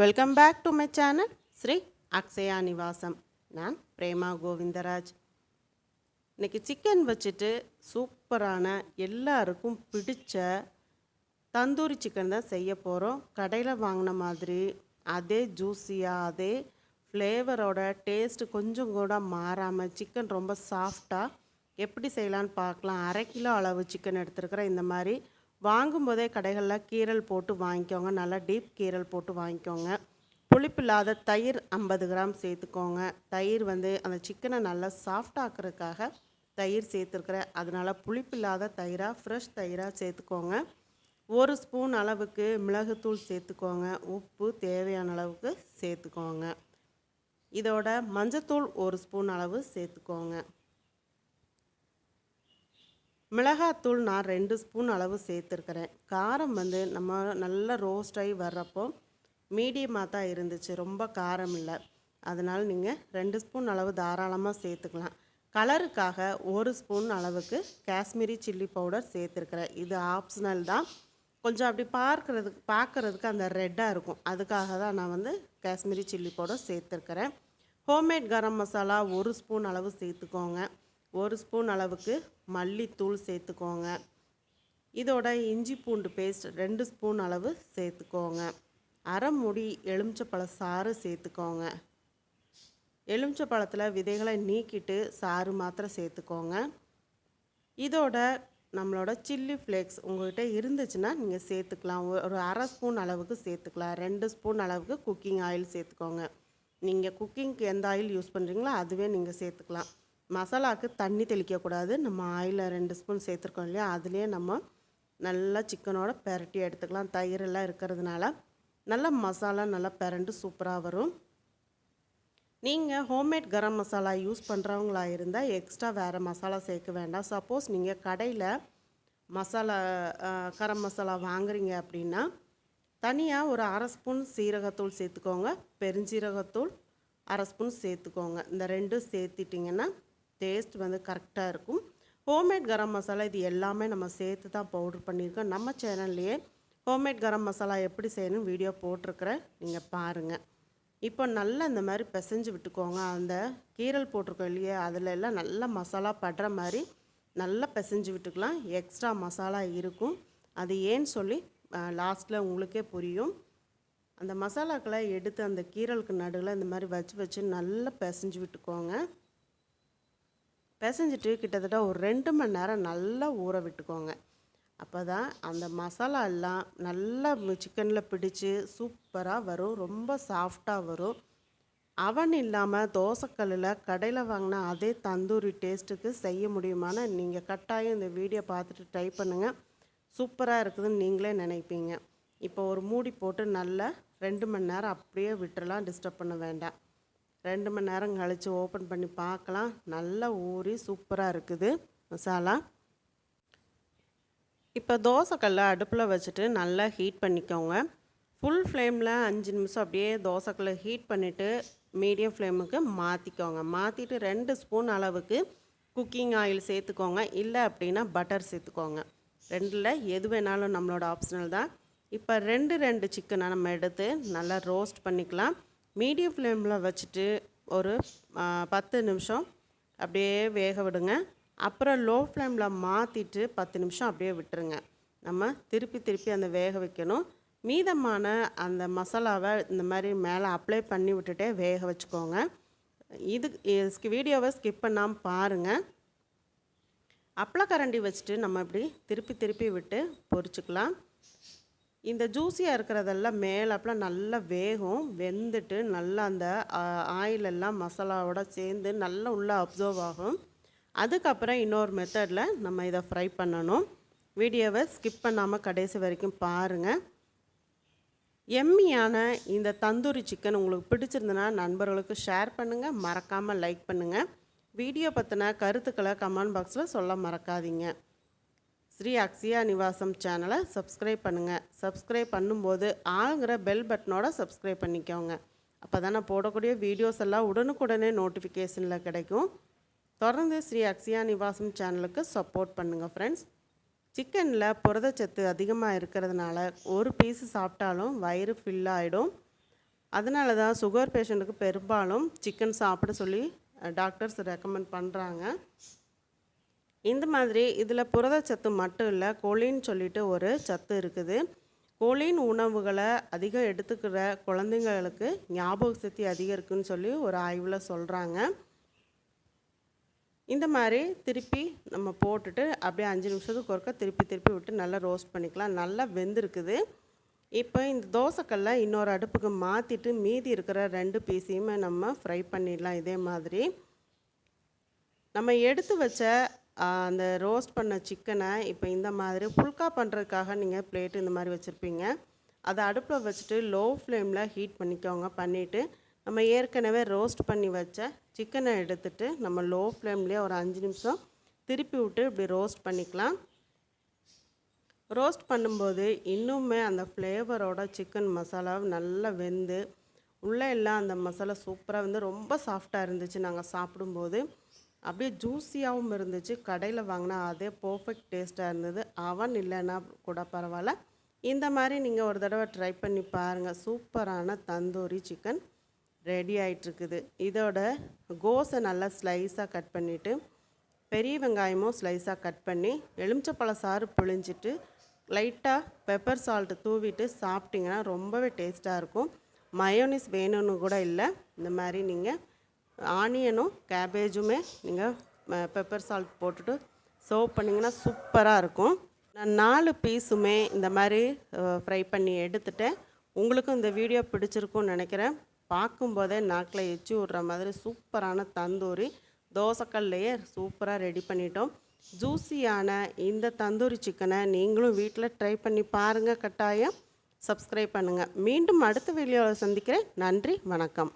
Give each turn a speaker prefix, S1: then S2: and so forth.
S1: Welcome back to my channel Sri Akshaya Nivasam நான் பிரேமா கோவிந்தராஜ் இன்றைக்கி chicken வச்சுட்டு சூப்பரான எல்லாருக்கும் பிடிச்ச தந்தூரி சிக்கன் தான் செய்ய போகிறோம் கடையில் வாங்கின மாதிரி அதே ஜூஸியாக அதே ஃப்ளேவரோட டேஸ்ட்டு கொஞ்சம் கூட மாறாமல் சிக்கன் ரொம்ப சாஃப்டாக எப்படி செய்யலான்னு பார்க்கலாம். அரை கிலோ அளவு சிக்கன் எடுத்துருக்கிறேன். இந்த மாதிரி வாங்கும்போதே கடைகளில் கீரல் போட்டு வாங்கிக்கோங்க. நல்லா டீப் கீரல் போட்டு வாங்கிக்கோங்க. புளிப்பில்லாத தயிர் ஐம்பது கிராம் சேர்த்துக்கோங்க. தயிர் வந்து அந்த சிக்கனை நல்லா சாஃப்டாக்குறதுக்காக தயிர் சேர்த்துருக்குறேன். அதனால் புளிப்பில்லாத தயிராக ஃப்ரெஷ் தயிராக சேர்த்துக்கோங்க. ஒரு ஸ்பூன் அளவுக்கு மிளகுத்தூள் சேர்த்துக்கோங்க. உப்பு தேவையான அளவுக்கு சேர்த்துக்கோங்க. இதோட மஞ்சத்தூள் ஒரு ஸ்பூன் அளவு சேர்த்துக்கோங்க. மிளகாத்தூள் நான் ரெண்டு ஸ்பூன் அளவு சேர்த்துருக்கிறேன். காரம் வந்து நம்ம நல்லா ரோஸ்டாகி வர்றப்போ மீடியமாக தான் இருந்துச்சு ரொம்ப காரம் இல்லை. அதனால் நீங்கள் ரெண்டு ஸ்பூன் அளவு தாராளமாக சேர்த்துக்கலாம். கலருக்காக ஒரு ஸ்பூன் அளவுக்கு காஷ்மீரி சில்லி பவுடர் சேர்த்துருக்கிறேன். இது ஆப்ஷனல் தான். கொஞ்சம் அப்படி பார்க்குறதுக்கு பார்க்குறதுக்கு அந்த ரெட்டாக இருக்கும். அதுக்காக தான் நான் வந்து காஷ்மீரி சில்லி பவுடர் சேர்த்துருக்கிறேன். ஹோம்மேட் கரம் மசாலா ஒரு ஸ்பூன் அளவு சேர்த்துக்கோங்க. ஒரு ஸ்பூன் அளவுக்கு மல்லித்தூள் சேர்த்துக்கோங்க. இதோட இஞ்சி பூண்டு பேஸ்ட் ரெண்டு ஸ்பூன் அளவு சேர்த்துக்கோங்க. அரை முடி எலுமிச்சப்பழ சாறு சேர்த்துக்கோங்க. எலுமிச்சப்பழத்தில் விதைகளை நீக்கிட்டு சாறு மாத்திரை சேர்த்துக்கோங்க. இதோட நம்மளோட சில்லி ஃப்ளேக்ஸ் உங்கள்கிட்ட இருந்துச்சுன்னா நீங்கள் சேர்த்துக்கலாம். ஒரு அரை ஸ்பூன் அளவுக்கு சேர்த்துக்கலாம். ரெண்டு ஸ்பூன் அளவுக்கு குக்கிங் ஆயில் சேர்த்துக்கோங்க. நீங்கள் குக்கிங்க்கு எந்த ஆயில் யூஸ் பண்ணுறீங்களோ அதுவே நீங்கள் சேர்த்துக்கலாம். மசாலாவுக்கு தண்ணி தெளிக்கக்கூடாது. நம்ம ஆயிலில் ரெண்டு ஸ்பூன் சேர்த்துருக்கோம் இல்லையா? அதுலேயே நம்ம நல்லா சிக்கனோட பெரட்டி எடுத்துக்கலாம். தயிர் எல்லாம் இருக்கிறதுனால நல்லா மசாலா நல்லா பெரண்டு சூப்பராக வரும். நீங்கள் ஹோம்மேட் கரம் மசாலா யூஸ் பண்ணுறவங்களா இருந்தால் எக்ஸ்ட்ரா வேறு மசாலா சேர்க்க வேண்டாம். சப்போஸ் நீங்கள் கடையில் மசாலா கரம் மசாலா வாங்குறீங்க அப்படின்னா தனியாக ஒரு அரை ஸ்பூன் சீரகத்தூள் சேர்த்துக்கோங்க. பெருஞ்சீரகத்தூள் அரை ஸ்பூன் சேர்த்துக்கோங்க. இந்த ரெண்டும் சேர்த்திட்டிங்கன்னா டேஸ்ட் வந்து கரெக்டாக இருக்கும். ஹோம்மேட் கரம் மசாலா இது எல்லாமே நம்ம சேர்த்து தான் பவுடர் பண்ணியிருக்கோம். நம்ம சேனல்லையே ஹோம்மேட் கரம் மசாலா எப்படி செய்யணும் வீடியோ போட்டிருக்கிறேன். நீங்கள் பாருங்கள் இப்போ நல்லா இந்த மாதிரி பிசைஞ்சு விட்டுக்கோங்க. அந்த கீரல் போட்டிருக்கோம் இல்லையே? அதில் எல்லாம் நல்லா மசாலா படுற மாதிரி நல்லா பிசைஞ்சு விட்டுக்கலாம். எக்ஸ்ட்ரா மசாலா இருக்கும். அது ஏன்னு சொல்லி லாஸ்ட்டில் உங்களுக்கே புரியும். அந்த மசாலாக்களை எடுத்து அந்த கீரலுக்கு நடுவில் இந்த மாதிரி வச்சு வச்சு நல்லா பிசைஞ்சு விட்டுக்கோங்க. பிசைஞ்சிட்டு கிட்டத்தட்ட ஒரு ரெண்டு மணி நேரம் நல்லா ஊற விட்டுக்கோங்க. அப்போ தான் அந்த மசாலா எல்லாம் நல்லா சிக்கனில் பிடிச்சி சூப்பராக வரும். ரொம்ப சாஃப்டாக வரும். அவன் இல்லாமல் தோசைக்கல்லில் கடையில் வாங்கின அதே தந்தூரி டேஸ்ட்டுக்கு செய்ய முடியுமான்னு நீங்கள் கட்டாயம் இந்த வீடியோ பார்த்துட்டு ட்ரை பண்ணுங்கள் சூப்பராக இருக்குதுன்னு நீங்களே நினைப்பீங்க. இப்போ ஒரு மூடி போட்டு நல்லா ரெண்டு மணி நேரம் அப்படியே விட்டுறலாம் டிஸ்டர்ப் பண்ண வேண்டாம். ரெண்டு மணி நேரம் கழித்து ஓப்பன் பண்ணி பார்க்கலாம். நல்லா ஊறி சூப்பராக இருக்குது. மசாலா. இப்போ தோசைக்கல்லை அடுப்பில் வச்சுட்டு நல்லா ஹீட் பண்ணிக்கோங்க. ஃபுல் ஃப்ளேமில் அஞ்சு நிமிஷம் அப்படியே தோசைக்கல்லை ஹீட் பண்ணிவிட்டு மீடியம் ஃப்ளேமுக்கு மாற்றிக்கோங்க மாற்றிட்டு ரெண்டு ஸ்பூன் அளவுக்கு குக்கிங் ஆயில் சேர்த்துக்கோங்க. இல்லை அப்படின்னா பட்டர் சேர்த்துக்கோங்க. ரெண்டில் எது வேணாலும் நம்மளோட ஆப்ஷனல் தான். இப்போ ரெண்டு ரெண்டு சிக்கனை நம்ம எடுத்து நல்லா ரோஸ்ட் பண்ணிக்கலாம். மீடியம் ஃப்ளேமில் வச்சுட்டு ஒரு பத்து நிமிஷம் அப்படியே வேக விடுங்க. அப்புறம் லோ ஃப்ளேமில் மாற்றிட்டு பத்து நிமிஷம் அப்படியே விட்டுருங்க. நம்ம திருப்பி திருப்பி அந்த வேக வைக்கணும். மீதமான அந்த மசாலாவை இந்த மாதிரி மேலே அப்ளை பண்ணி விட்டுட்டே வேக வச்சுக்கோங்க. இது வீடியோவை ஸ்கிப் பண்ணாமல் பாருங்கள் அப்பளக்கரண்டி வச்சுட்டு நம்ம இப்படி திருப்பி திருப்பி விட்டு பொரிச்சுக்கலாம். இந்த ஜூஸியாக இருக்கிறதெல்லாம் மேலாப்பில் நல்லா வேகும் வெந்துட்டு நல்லா அந்த ஆயிலெல்லாம் மசாலாவோட சேர்ந்து நல்லா உள்ளே அப்சர்வ் ஆகும். அதுக்கப்புறம் இன்னொரு மெத்தடில் நம்ம இதை ஃப்ரை பண்ணணும். வீடியோவை ஸ்கிப் பண்ணாமல் கடைசி வரைக்கும் பாருங்கள் எம்மியான இந்த தந்தூரி சிக்கன் உங்களுக்கு பிடிச்சிருந்தனா நண்பர்களுக்கு ஷேர் பண்ணுங்கள் மறக்காமல் லைக் பண்ணுங்கள் வீடியோ பற்றின கருத்துக்களை கமெண்ட் பாக்ஸில் சொல்ல மறக்காதீங்க. ஸ்ரீ அக்ஸியா நிவாசம் சேனலை சப்ஸ்கிரைப் பண்ணுங்கள் சப்ஸ்கிரைப் பண்ணும்போது ஆளுங்கிற பெல் பட்டனோட சப்ஸ்கிரைப் பண்ணிக்கோங்க. அப்போ தான் நான் போடக்கூடிய வீடியோஸ் எல்லாம் உடனுக்குடனே நோட்டிஃபிகேஷனில் கிடைக்கும். தொடர்ந்து ஸ்ரீ அக்ஸியா நிவாசம் சேனலுக்கு சப்போர்ட் பண்ணுங்கள் ஃப்ரெண்ட்ஸ் சிக்கனில் புரதச்சத்து அதிகமாக இருக்கிறதுனால ஒரு பீஸு சாப்பிட்டாலும் வயிறு ஃபில் ஆகிடும் அதனால தான் சுகர் பேஷண்ட்டுக்கு பெரும்பாலும் சிக்கன் சாப்பிட சொல்லி டாக்டர்ஸ் ரெக்கமெண்ட் பண்ணுறாங்க இந்த மாதிரி இதில் புரதச்சத்து மட்டும் இல்லை கோழின்னு சொல்லிட்டு ஒரு சத்து இருக்குது. கோலின் உணவுகளை அதிகம் எடுத்துக்கிற குழந்தைங்களுக்கு ஞாபக சக்தி அதிகம் இருக்குன்னு சொல்லி ஒரு ஆய்வில் சொல்கிறாங்க இந்த மாதிரி திருப்பி நம்ம போட்டுட்டு அப்படியே அஞ்சு நிமிஷத்துக்கு ஒருக்கா திருப்பி திருப்பி விட்டு நல்லா ரோஸ்ட் பண்ணிக்கலாம். நல்லா வெந்திருக்குது. இப்போ இந்த தோசைக்கல்ல இன்னொரு அடுப்புக்கு மாற்றிட்டு மீதி இருக்கிற ரெண்டு பீஸையுமே நம்ம ஃப்ரை பண்ணிடலாம் இதே மாதிரி. நம்ம எடுத்து வச்ச அந்த ரோஸ்ட் பண்ண சிக்கனை இப்போ இந்த மாதிரி புல்கா பண்ணுறதுக்காக நீங்கள் பிளேட்டு இந்த மாதிரி வச்சுருப்பீங்க. அதை அடுப்பில் வச்சுட்டு லோ ஃப்ளேமில் ஹீட் பண்ணிக்கோங்க. பண்ணிவிட்டு நம்ம ஏற்கனவே ரோஸ்ட் பண்ணி வச்ச சிக்கனை எடுத்துட்டு நம்ம லோ ஃப்ளேம்லேயே ஒரு அஞ்சு நிமிஷம் திருப்பி விட்டு இப்படி ரோஸ்ட் பண்ணிக்கலாம். ரோஸ்ட் பண்ணும்போது இன்னுமே அந்த ஃப்ளேவரோட சிக்கன் மசாலா நல்லா வெந்து உள்ளே எல்லாம் அந்த மசாலா சூப்பராக வந்து ரொம்ப சாஃப்டாக இருந்துச்சு. நாங்கள் சாப்பிடும்போது அப்படியே ஜூஸியாகவும் இருந்துச்சு. கடையில் வாங்கினா அதே பர்ஃபெக்ட் டேஸ்ட்டாக இருந்தது. அவன் இல்லைன்னா கூட பரவாயில்ல. இந்த மாதிரி நீங்கள் ஒரு தடவை ட்ரை பண்ணி பாருங்கள் சூப்பரான தந்தூரி சிக்கன் ரெடி ஆகிட்டுருக்குது இதோட கோஸை நல்லா ஸ்லைஸாக கட் பண்ணிவிட்டு பெரிய வெங்காயமும் ஸ்லைஸாக கட் பண்ணி எலுமிச்சப்பழ சாறு புழிஞ்சிட்டு லைட்டாக பெப்பர் சால்ட்டு தூவிட்டு சாப்பிட்டிங்கன்னா ரொம்பவே டேஸ்ட்டாக இருக்கும். மயோனிஸ் வேணும்னு கூட இல்லை. இந்த மாதிரி நீங்கள் ஆனியனும் கேபேஜுமே நீங்கள் பெப்பர் சால்ட் போட்டுட்டு சர்வ் பண்ணிங்கன்னா சூப்பராக இருக்கும். நான் நாலு பீஸுமே இந்த மாதிரி ஃப்ரை பண்ணி எடுத்துட்டேன். உங்களுக்கும் இந்த வீடியோ பிடிச்சிருக்கும்னு நினைக்கிறேன். பார்க்கும்போதே நாக்கில் எச்சி விட்ற மாதிரி சூப்பரான தந்தூரி. தோசைக்கல்லையே சூப்பராக ரெடி பண்ணிட்டோம். ஜூஸியான இந்த தந்தூரி சிக்கனை நீங்களும் வீட்டில் ட்ரை பண்ணி பாருங்கள் கட்டாயம். சப்ஸ்கிரைப் பண்ணுங்கள் மீண்டும் அடுத்த வீடியோவில் சந்திக்கிறேன். நன்றி வணக்கம்.